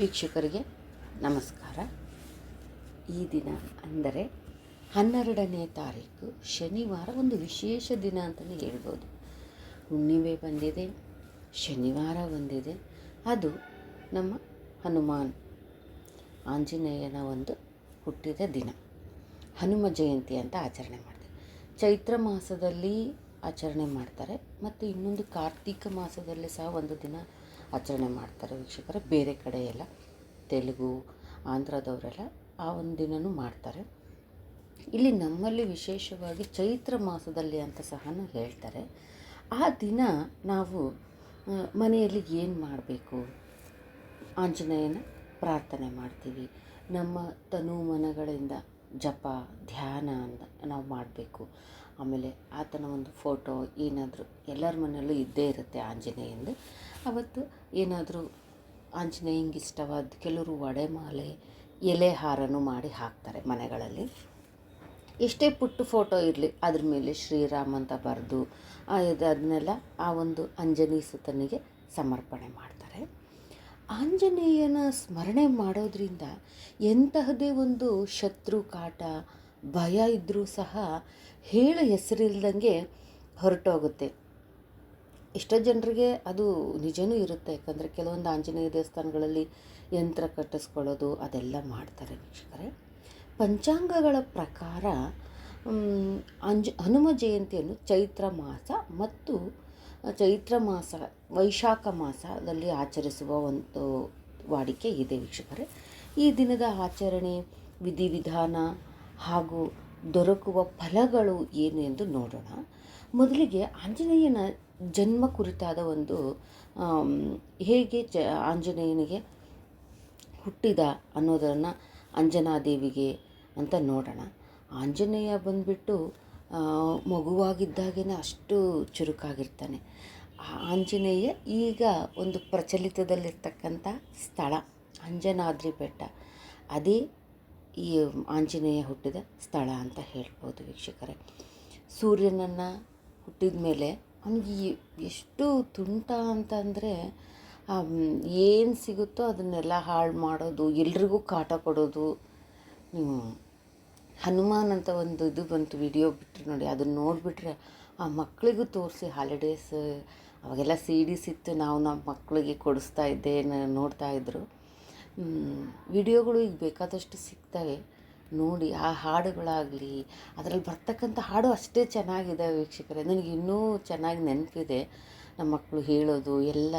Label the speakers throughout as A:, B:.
A: ವೀಕ್ಷಕರಿಗೆ ನಮಸ್ಕಾರ. ಈ ದಿನ ಅಂದರೆ ಹನ್ನೆರಡನೇ ತಾರೀಕು ಶನಿವಾರ ಒಂದು ವಿಶೇಷ ದಿನ ಅಂತಲೇ ಹೇಳ್ಬೋದು. ಹುಣ್ಣಿಮೆ ಬಂದಿದೆ, ಶನಿವಾರ ಬಂದಿದೆ. ಅದು ನಮ್ಮ ಹನುಮಾನ್ ಆಂಜನೇಯನ ಒಂದು ಹುಟ್ಟಿದ ದಿನ. ಹನುಮ ಜಯಂತಿ ಅಂತ ಆಚರಣೆ ಮಾಡ್ತಾರೆ. ಚೈತ್ರ ಮಾಸದಲ್ಲಿ ಆಚರಣೆ ಮಾಡ್ತಾರೆ, ಮತ್ತು ಇನ್ನೊಂದು ಕಾರ್ತೀಕ ಮಾಸದಲ್ಲಿ ಸಹ ಒಂದು ದಿನ ಆಚರಣೆ ಮಾಡ್ತಾರೆ ವೀಕ್ಷಕರೇ. ಬೇರೆ ಕಡೆ ಎಲ್ಲ ತೆಲುಗು, ಆಂಧ್ರದವರೆಲ್ಲ ಆ ಒಂದು ದಿನನೂ ಮಾಡ್ತಾರೆ. ಇಲ್ಲಿ ನಮ್ಮಲ್ಲಿ ವಿಶೇಷವಾಗಿ ಚೈತ್ರ ಮಾಸದಲ್ಲಿ ಅಂತ ಸಹ ಹೇಳ್ತಾರೆ. ಆ ದಿನ ನಾವು ಮನೆಯಲ್ಲಿ ಏನು ಮಾಡಬೇಕು? ಆಂಜನೇಯನ ಪ್ರಾರ್ಥನೆ ಮಾಡ್ತೀವಿ. ನಮ್ಮ ತನು ಮನಗಳಿಂದ ಜಪ, ಧ್ಯಾನ ಅಂತ ನಾವು ಮಾಡಬೇಕು. ಆಮೇಲೆ ಆತನ ಒಂದು ಫೋಟೋ ಏನಾದರೂ ಎಲ್ಲರ ಮನೆಯಲ್ಲೂ ಇದ್ದೇ ಇರುತ್ತೆ ಆಂಜನೇಯಂದು ಅವತ್ತು ಏನಾದರೂ ಆಂಜನೇಯಂಗೆ ಇಷ್ಟವಾದ ಕೆಲವರು ವಡೆಮಾಲೆ ಎಲೆ ಹಾರನೂ ಮಾಡಿ ಹಾಕ್ತಾರೆ ಮನೆಗಳಲ್ಲಿ. ಎಷ್ಟೇ ಪುಟ್ಟ ಫೋಟೋ ಇರಲಿ, ಅದ್ರ ಮೇಲೆ ಶ್ರೀರಾಮ್ ಅಂತ ಬರೆದು ಅದನ್ನೆಲ್ಲ ಆ ಒಂದು ಅಂಜನಿ ಸುತನಿಗೆ ಸಮರ್ಪಣೆ ಮಾಡ್ತಾರೆ. ಆಂಜನೇಯನ ಸ್ಮರಣೆ ಮಾಡೋದ್ರಿಂದ ಎಂತಹದೇ ಒಂದು ಶತ್ರು, ಕಾಟ, ಭಯ ಇದ್ದರೂ ಸಹ ಹೇಳ ಹೆಸರಿಲ್ದಂಗೆ ಹೊರಟೋಗುತ್ತೆ. ಎಷ್ಟೋ ಜನರಿಗೆ ಅದು ನಿಜನೂ ಇರುತ್ತೆ. ಯಾಕಂದರೆ ಕೆಲವೊಂದು ಆಂಜನೇಯ ದೇವಸ್ಥಾನಗಳಲ್ಲಿ ಯಂತ್ರ ಕಟ್ಟಿಸ್ಕೊಳ್ಳೋದು, ಅದೆಲ್ಲ ಮಾಡ್ತಾರೆ ವೀಕ್ಷಕರೇ. ಪಂಚಾಂಗಗಳ ಪ್ರಕಾರ ಅಂಜ್, ಹನುಮ ಜಯಂತಿಯನ್ನು ಚೈತ್ರ ಮಾಸ ಮತ್ತು ಚೈತ್ರ ಮಾಸ, ವೈಶಾಖ ಮಾಸದಲ್ಲಿ ಆಚರಿಸುವ ಒಂದು ವಾಡಿಕೆ ಇದೆ ವೀಕ್ಷಕರೇ. ಈ ದಿನದ ಆಚರಣೆ, ವಿಧಿವಿಧಾನ ಹಾಗೂ ದೊರಕುವ ಫಲಗಳು ಏನು ಎಂದು ನೋಡೋಣ. ಮೊದಲಿಗೆ ಆಂಜನೇಯನ ಜನ್ಮ ಕುರಿತಾದ ಒಂದು ಹೇಗೆ ಜ, ಆಂಜನೇಯನಿಗೆ ಹುಟ್ಟಿದ ಅನ್ನೋದನ್ನು ಅಂಜನಾದೇವಿಗೆ ಅಂತ ನೋಡೋಣ. ಆಂಜನೇಯ ಬಂದುಬಿಟ್ಟು ಮಗುವಾಗಿದ್ದಾಗೇ ಅಷ್ಟು ಚುರುಕಾಗಿರ್ತಾನೆ ಆಂಜನೇಯ ಈಗ ಒಂದು ಪ್ರಚಲಿತದಲ್ಲಿರ್ತಕ್ಕಂಥ ಸ್ಥಳ ಅಂಜನಾದ್ರಿ ಬೆಟ್ಟ ಅದೇ ಈ ಆಂಜನೇಯ ಹುಟ್ಟಿದ ಸ್ಥಳ ಅಂತ ಹೇಳ್ಬೋದು ವೀಕ್ಷಕರೇ ಸೂರ್ಯನನ್ನು ಹುಟ್ಟಿದ ಮೇಲೆ ಅವನಿಗೆ ಎಷ್ಟು ತುಂಟ ಅಂತಂದರೆ ಏನು ಸಿಗುತ್ತೋ ಅದನ್ನೆಲ್ಲ ಹಾಳು ಮಾಡೋದು, ಎಲ್ರಿಗೂ ಕಾಟ ಕೊಡೋದು. ಹನುಮಾನ್ ಅಂತ ಒಂದು ಇದು ಬಂತು ವಿಡಿಯೋ ಬಿಟ್ಟರೆ ನೋಡಿ, ಅದನ್ನ ನೋಡಿಬಿಟ್ರೆ ಆ ಮಕ್ಕಳಿಗೂ ತೋರಿಸಿ ಹಾಲಿಡೇಸ್ ಅವಾಗೆಲ್ಲ ಸಿ ಡಿಸ್ ಇತ್ತು, ನಾವು ನಮ್ಮ ಮಕ್ಕಳಿಗೆ ಕೊಡಿಸ್ತಾ ಇದ್ದೆ ನೋಡ್ತಾ ಇದ್ದರು ವಿಡಿಯೋಗಳು ಈಗ ಬೇಕಾದಷ್ಟು ಸಿಗ್ತವೆ. ನೋಡಿ, ಆ ಹಾಡುಗಳಾಗಲಿ, ಅದರಲ್ಲಿ ಬರ್ತಕ್ಕಂಥ ಹಾಡು ಅಷ್ಟೇ ಚೆನ್ನಾಗಿದೆ ವೀಕ್ಷಕರೇ. ನನಗೆ ಇನ್ನೂ ಚೆನ್ನಾಗಿ ನೆನಪಿದೆ. ನಮ್ಮ ಮಕ್ಕಳು ಹೇಳೋದು ಎಲ್ಲ,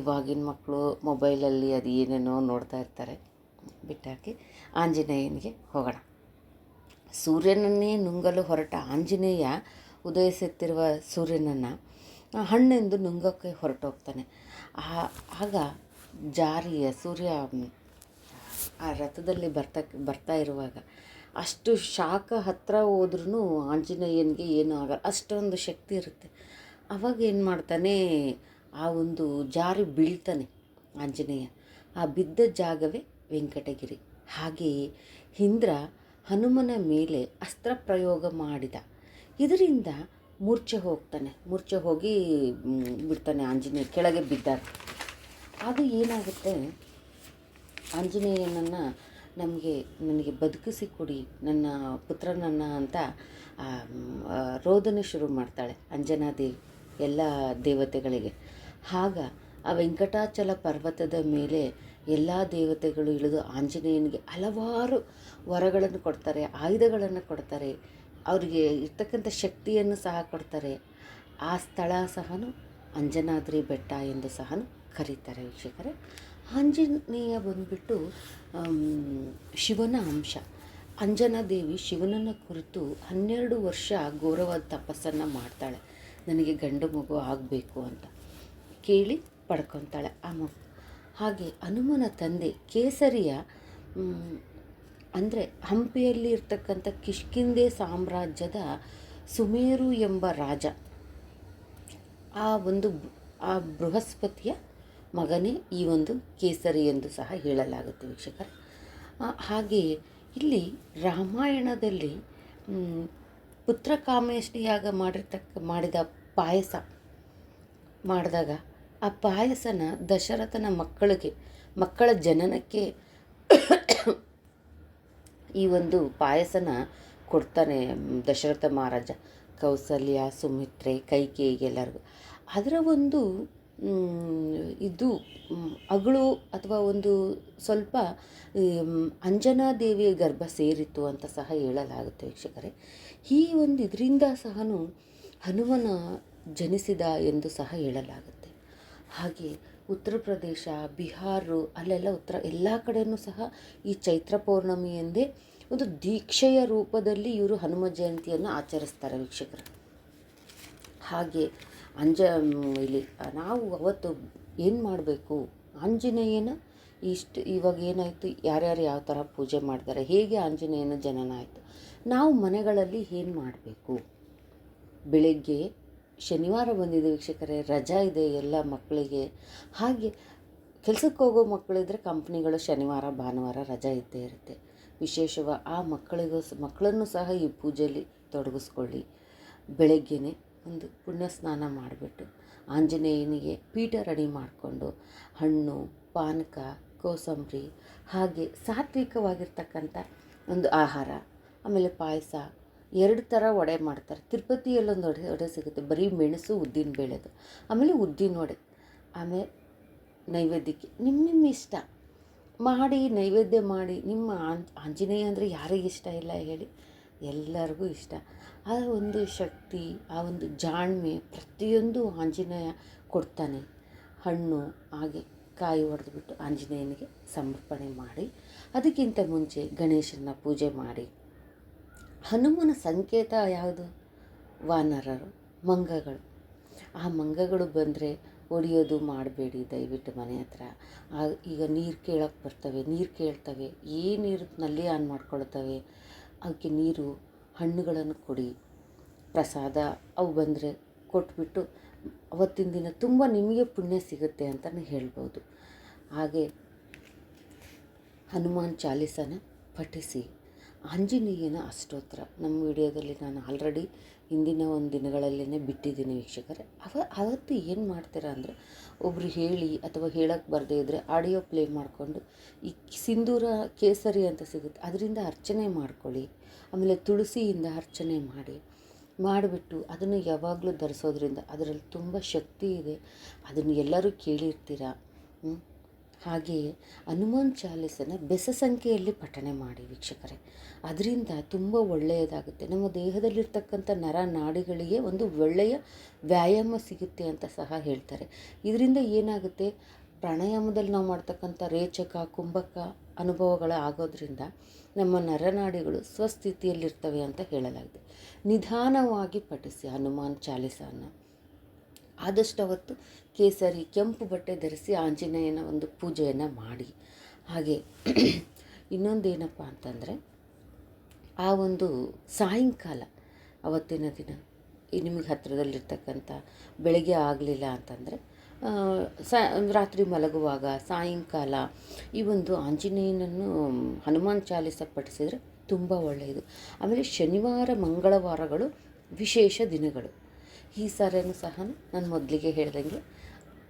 A: ಇವಾಗಿನ ಮಕ್ಕಳು ಮೊಬೈಲಲ್ಲಿ ಅದು ಏನೇನೋ ನೋಡ್ತಾ ಇರ್ತಾರೆ. ಬಿಟ್ಟಾಕಿ ಆಂಜನೇಯನಿಗೆ ಹೋಗೋಣ. ಸೂರ್ಯನನ್ನೇ ನುಂಗಲು ಹೊರಟ ಆಂಜನೇಯ ಉದಯಿಸುತ್ತಿರುವ ಸೂರ್ಯನನ್ನು ಹಣ್ಣೆಂದು ನುಂಗಕ್ಕೆ ಹೊರಟೋಗ್ತಾನೆ. ಆ- ಆಗ ಜಾರಿಯ ಸೂರ್ಯ, ಆ ರಥದಲ್ಲಿ ಬರ್ತಾ ಬರ್ತಾ ಇರುವಾಗ ಅಷ್ಟು ಶಾಖ ಹತ್ತಿರ ಹೋದ್ರೂ ಆಂಜನೇಯನಿಗೆ ಏನೂ ಆಗ ಅಷ್ಟೊಂದು ಶಕ್ತಿ ಇರುತ್ತೆ. ಅವಾಗ ಏನು ಮಾಡ್ತಾನೆ, ಆ ಒಂದು ಜಾರಿ ಬೀಳ್ತಾನೆ ಆಂಜನೇಯ. ಆ ಬಿದ್ದ ಜಾಗವೇ ವೆಂಕಟಗಿರಿ. ಹಾಗೆಯೇ ಇಂದ್ರ ಹನುಮನ ಮೇಲೆ ಅಸ್ತ್ರ ಪ್ರಯೋಗ ಮಾಡಿದ. ಇದರಿಂದ ಮೂರ್ಛೆ ಹೋಗ್ತಾನೆ. ಮೂರ್ಛೆ ಹೋಗಿ ಬಿಡ್ತಾನೆ ಆಂಜನೇಯ ಕೆಳಗೆ ಬಿದ್ದ ಆಗ ಏನಾಗುತ್ತೆ? ಆಂಜನೇಯನನ್ನು ನಮಗೆ, ನನಗೆ ಬದುಕಿಸಿ ಕೊಡಿ, ನನ್ನ ಪುತ್ರನನ್ನು ಅಂತ ರೋದನೆ ಶುರು ಮಾಡ್ತಾಳೆ ಅಂಜನಾದೇವಿ, ಎಲ್ಲ ದೇವತೆಗಳಿಗೆ. ಆಗ ಆ ವೆಂಕಟಾಚಲ ಪರ್ವತದ ಮೇಲೆ ಎಲ್ಲ ದೇವತೆಗಳು ಇಳಿದು ಆಂಜನೇಯನಿಗೆ ಹಲವಾರು ವರಗಳನ್ನು ಕೊಡ್ತಾರೆ, ಆಯುಧಗಳನ್ನು ಕೊಡ್ತಾರೆ. ಅವರಿಗೆ ಇರ್ತಕ್ಕಂಥ ಶಕ್ತಿಯನ್ನು ಸಹ ಕೊಡ್ತಾರೆ. ಆ ಸ್ಥಳ ಸಹನು ಅಂಜನಾದ್ರಿ ಬೆಟ್ಟ ಎಂದು ಸಹ ಕರೀತಾರೆ ವೀಕ್ಷಕರೇ. ಆಂಜನೇಯ ಬಂದುಬಿಟ್ಟು ಶಿವನ ಅಂಶ. ಅಂಜನಾದೇವಿ ಶಿವನನ್ನು ಕುರಿತು ಹನ್ನೆರಡು ವರ್ಷ ಘೋರವಾದ ತಪಸ್ಸನ್ನು ಮಾಡ್ತಾಳೆ. ನನಗೆ ಗಂಡು ಮಗು ಆಗಬೇಕು ಅಂತ. ಕೇಳಿ ಪಡ್ಕೊತಾಳೆ ಮಗು ಹಾಗೆ ಹನುಮನ ತಂದೆ ಕೇಸರಿಯ ಅಂದರೆ ಹಂಪಿಯಲ್ಲಿ ಇರ್ತಕ್ಕಂಥ ಕಿಷ್ಕಿಂದೆ ಸಾಮ್ರಾಜ್ಯದ ಸುಮೇರು ಎಂಬ ರಾಜ. ಆ ಒಂದು ಆ ಬೃಹಸ್ಪತಿಯ ಮಗನೇ ಈ ಒಂದು ಕೇಸರಿ ಎಂದು ಸಹ ಹೇಳಲಾಗುತ್ತೆ ವೀಕ್ಷಕರ. ಹಾಗೆ ಇಲ್ಲಿ ರಾಮಾಯಣದಲ್ಲಿ ಮ್, ಪುತ್ರ ಕಾಮೇಷ್ಟಿಯಾಗ ಮಾಡಿರ್ತಕ್ಕ ಮಾಡಿದ ಪಾಯಸ ಮಾಡಿದಾಗ ಆ ಪಾಯಸನ ದಶರಥನ ಮಕ್ಕಳಿಗೆ, ಮಕ್ಕಳ ಜನನಕ್ಕೆ ಈ ಒಂದು ಪಾಯಸನ ಕೊಡ್ತಾನೆ ದಶರಥ ಮಹಾರಾಜ. ಕೌಸಲ್ಯ, ಸುಮಿತ್ರೆ ಕೈಕೇಯಿಗೆ ಎಲ್ಲರಿಗೂ. ಅದರ ಒಂದು ಇದು ಅಗಳು ಅಥವಾ ಒಂದು ಸ್ವಲ್ಪ ಅಂಜನಾದೇವಿಯ ಗರ್ಭ ಸೇರಿತ್ತು ಅಂತ ಸಹ ಹೇಳಲಾಗುತ್ತೆ ವೀಕ್ಷಕರೇ. ಈ ಒಂದು ಇದರಿಂದ ಸಹ ಹನುಮನ ಜನಿಸಿದ ಎಂದು ಸಹ ಹೇಳಲಾಗುತ್ತೆ. ಹಾಗೆ ಉತ್ತರ ಪ್ರದೇಶ, ಬಿಹಾರ, ಅಲ್ಲೆಲ್ಲ ಉತ್ತರ, ಎಲ್ಲ ಕಡೆಯೂ ಸಹ ಈ ಚೈತ್ರ ಪೌರ್ಣಮಿ ಎಂದೇ ಒಂದು ದೀಕ್ಷೆಯ ರೂಪದಲ್ಲಿ ಇವರು ಹನುಮ ಜಯಂತಿಯನ್ನು ಆಚರಿಸ್ತಾರೆ ವೀಕ್ಷಕರು. ಹಾಗೆ ಅಂಜ ಇಲ್ಲಿ ನಾವು ಅವತ್ತು ಏನು ಮಾಡಬೇಕು? ಆಂಜನೇಯನ ಇಷ್ಟು ಇವಾಗ ಏನಾಯಿತು? ಯಾರ್ಯಾರು ಯಾವ ಥರ ಪೂಜೆ ಮಾಡ್ತಾರೆ? ಹೇಗೆ ಆಂಜನೇಯನ ಜನನ ಆಯಿತು? ನಾವು ಮನೆಗಳಲ್ಲಿ ಏನು ಮಾಡಬೇಕು? ಬೆಳಗ್ಗೆ ಶನಿವಾರ ಬಂದಿದೆ ವೀಕ್ಷಕರೇ, ರಜಾ ಇದೆ ಎಲ್ಲ ಮಕ್ಕಳಿಗೆ. ಹಾಗೆ ಕೆಲಸಕ್ಕೆ ಹೋಗೋ ಮಕ್ಕಳಿದ್ರೆ ಕಂಪ್ನಿಗಳು ಶನಿವಾರ, ಭಾನುವಾರ ರಜಾ ಇದ್ದೇ ಇರುತ್ತೆ. ವಿಶೇಷವಾಗಿ ಆ ಮಕ್ಕಳಿಗೂ ಮಕ್ಕಳನ್ನು ಸಹ ಈ ಪೂಜೆಯಲ್ಲಿ ತೊಡಗಿಸ್ಕೊಳ್ಳಿ. ಬೆಳಗ್ಗೆನೆ ಒಂದು ಪುಣ್ಯ ಸ್ನಾನ ಮಾಡಿಬಿಟ್ಟು ಆಂಜನೇಯನಿಗೆ ಪೀಠ ರೆಡಿ ಮಾಡಿಕೊಂಡು ಹಣ್ಣು, ಪಾನಕ, ಕೋಸಂಬರಿ ಹಾಗೆ ಸಾತ್ವಿಕವಾಗಿರ್ತಕ್ಕಂಥ ಒಂದು ಆಹಾರ, ಆಮೇಲೆ ಪಾಯಸ ಎರಡು ಥರ ವಡೆ ಮಾಡ್ತಾರೆ. ತಿರುಪತಿಯಲ್ಲೊಂದು ವಡೆ ವಡೆ ಸಿಗುತ್ತೆ. ಬರೀ ಮೆಣಸು, ಉದ್ದಿನ ಬೇಳೆದು ಆಮೇಲೆ ಉದ್ದಿನ ವಡೆ. ಆಮೇಲೆ ನೈವೇದ್ಯಕ್ಕೆ. ನಿಮ್ಮ ನಿಮ್ಮ ಇಷ್ಟ. ಮಾಡಿ, ನೈವೇದ್ಯ ಮಾಡಿ, ನಿಮ್ಮ ಆಂಜನೇಯ ಅಂದರೆ ಯಾರಿಗೆ ಇಷ್ಟ ಇಲ್ಲ ಹೇಳಿ. ಎಲ್ಲರಿಗೂ ಇಷ್ಟ. ಆ ಒಂದು ಶಕ್ತಿ, ಆ ಒಂದು ಜಾಣ್ಮೆ ಪ್ರತಿಯೊಂದು ಆಂಜನೇಯ ಕೊಡ್ತಾನೆ. ಹಣ್ಣು, ಹಾಗೆ ಕಾಯಿ ಹೊಡೆದ್ಬಿಟ್ಟು ಆಂಜನೇಯನಿಗೆ ಸಮರ್ಪಣೆ ಮಾಡಿ, ಅದಕ್ಕಿಂತ ಮುಂಚೆ ಗಣೇಶನ ಪೂಜೆ ಮಾಡಿ. ಹನುಮನ ಸಂಕೇತ ಯಾವುದು? ವಾನರರು, ಮಂಗಗಳು. ಆ ಮಂಗಗಳು ಬಂದರೆ ಹೊಡಿಯೋದು ಮಾಡಬೇಡಿ ದಯವಿಟ್ಟು ಮನೆ ಹತ್ರ. ಈಗ ನೀರು ಕೇಳಕ್ಕೆ ಬರ್ತವೆ, ನೀರು ಕೇಳ್ತವೆ. ಏನಿರು ನಲ್ಲಿ ಆನ್ ಮಾಡ್ಕೊಳ್ತವೆ. ಅದಕ್ಕೆ ನೀರು, ಹಣ್ಣುಗಳನ್ನು ಕೊಡಿ. ಪ್ರಸಾದ ಅವು ಬಂದರೆ ಕೊಟ್ಬಿಟ್ಟು ಅವತ್ತಿನ ದಿನ ತುಂಬ ನಿಮಗೆ ಪುಣ್ಯ ಸಿಗುತ್ತೆ ಅಂತಲೇ ಹೇಳ್ಬೋದು. ಹಾಗೆ ಹನುಮಾನ್ ಚಾಲೀಸನ ಪಠಿಸಿ. ಆಂಜನೇಯನ ಅಷ್ಟೋತ್ರ. ನಮ್ಮ ವಿಡಿಯೋದಲ್ಲಿ ನಾನು ಆಲ್ರೆಡಿ ಹಿಂದಿನ ಒಂದು ದಿನಗಳಲ್ಲೇ ಬಿಟ್ಟಿದ್ದೀನಿ ವೀಕ್ಷಕರೇ. ಅವ, ಅವತ್ತು ಏನು ಮಾಡ್ತೀರಾ ಅಂದರೆ ಒಬ್ಬರು ಹೇಳಿ ಅಥವಾ ಹೇಳಕ್ಕೆ ಬರದೇ ಇದ್ದರೆ ಆಡಿಯೋ ಪ್ಲೇ ಮಾಡಿಕೊಂಡು ಈ ಸಿಂಧೂರ ಕೇಸರಿ ಅಂತ ಸಿಗುತ್ತೆ. ಅದರಿಂದ ಅರ್ಚನೆ ಮಾಡ್ಕೊಳ್ಳಿ. ಆಮೇಲೆ ತುಳಸಿಯಿಂದ ಅರ್ಚನೆ ಮಾಡಿ, ಮಾಡಿಬಿಟ್ಟು ಅದನ್ನು ಯಾವಾಗಲೂ ಧರಿಸೋದ್ರಿಂದ ಅದರಲ್ಲಿ ತುಂಬ ಶಕ್ತಿ ಇದೆ. ಅದನ್ನು ಎಲ್ಲರೂ ಕೇಳಿರ್ತೀರ? ಹಾಗೆಯೇ ಹನುಮಾನ್ ಚಾಲೀಸನ ಬೆಸ ಸಂಖ್ಯೆಯಲ್ಲಿ ಪಠಣೆ ಮಾಡಿ ವೀಕ್ಷಕರೇ. ಅದರಿಂದ ತುಂಬ ಒಳ್ಳೆಯದಾಗುತ್ತೆ. ನಮ್ಮ ದೇಹದಲ್ಲಿರ್ತಕ್ಕಂಥ ನರ ನಾಡಿಗಳಿಗೆ ಒಂದು ಒಳ್ಳೆಯ ವ್ಯಾಯಾಮ ಸಿಗುತ್ತೆ ಅಂತ ಸಹ ಹೇಳ್ತಾರೆ. ಇದರಿಂದ ಏನಾಗುತ್ತೆ? ಪ್ರಾಣಾಯಾಮದಲ್ಲಿ ನಾವು ಮಾಡ್ತಕ್ಕಂಥ ರೇಚಕ, ಕುಂಭಕ ಅನುಭವಗಳ ಆಗೋದ್ರಿಂದ ನಮ್ಮ ನರನಾಡಿಗಳು ಸ್ವಸ್ಥಿತಿಯಲ್ಲಿರ್ತವೆ ಅಂತ ಹೇಳಲಾಗಿದೆ. ನಿಧಾನವಾಗಿ ಪಠಿಸಿ ಹನುಮಾನ್ ಚಾಲಿಸನ್ನು ಆದಷ್ಟು ಅವತ್ತು ಕೇಸರಿ ಕೆಂಪು ಬಟ್ಟೆ ಧರಿಸಿ ಆಂಜನೇಯನ ಒಂದು ಪೂಜೆಯನ್ನು ಮಾಡಿ. ಹಾಗೆ ಇನ್ನೊಂದೇನಪ್ಪ ಅಂತಂದರೆ, ಆ ಒಂದು ಸಾಯಂಕಾಲ ಅವತ್ತಿನ ದಿನ ನಿಮಗೆ ಹತ್ತಿರದಲ್ಲಿರ್ತಕ್ಕಂಥ ಬೆಳಗ್ಗೆ ಆಗಲಿಲ್ಲ ಅಂತಂದರೆ ಸ, ರಾತ್ರಿ ಮಲಗುವಾಗ ಸಾಯಂಕಾಲ ಈ ಒಂದು ಆಂಜನೇಯನನ್ನು ಹನುಮಾನ್ ಚಾಲಿಸ ಪಠಿಸಿದರೆ ತುಂಬ ಒಳ್ಳೆಯದು. ಆಮೇಲೆ ಶನಿವಾರ ಮಂಗಳವಾರಗಳು ವಿಶೇಷ ದಿನಗಳು. ಈ ಸಾರಿನೂ ಸಹ ನಾನು ಮೊದಲಿಗೆ ಹೇಳ್ದಂಗೆ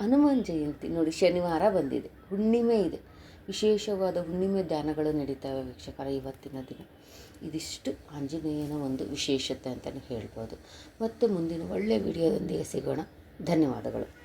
A: ಹನುಮಾನ್ ಜಯಂತಿ. ನೋಡಿ, ಶನಿವಾರ ಬಂದಿದೆ. ಹುಣ್ಣಿಮೆ ಇದೆ. ವಿಶೇಷವಾದ ಹುಣ್ಣಿಮೆ ಧ್ಯಾನಗಳು ನಡೀತವೆ ವೀಕ್ಷಕರ ಇವತ್ತಿನ ದಿನ. ಇದಿಷ್ಟು ಆಂಜನೇಯನ ಒಂದು ವಿಶೇಷತೆ ಅಂತಲೇ ಹೇಳ್ಬೋದು. ಮತ್ತು ಮುಂದಿನ ಒಳ್ಳೆಯ ವಿಡಿಯೋದೊಂದಿಗೆ ಸಿಗೋಣ. ಧನ್ಯವಾದಗಳು.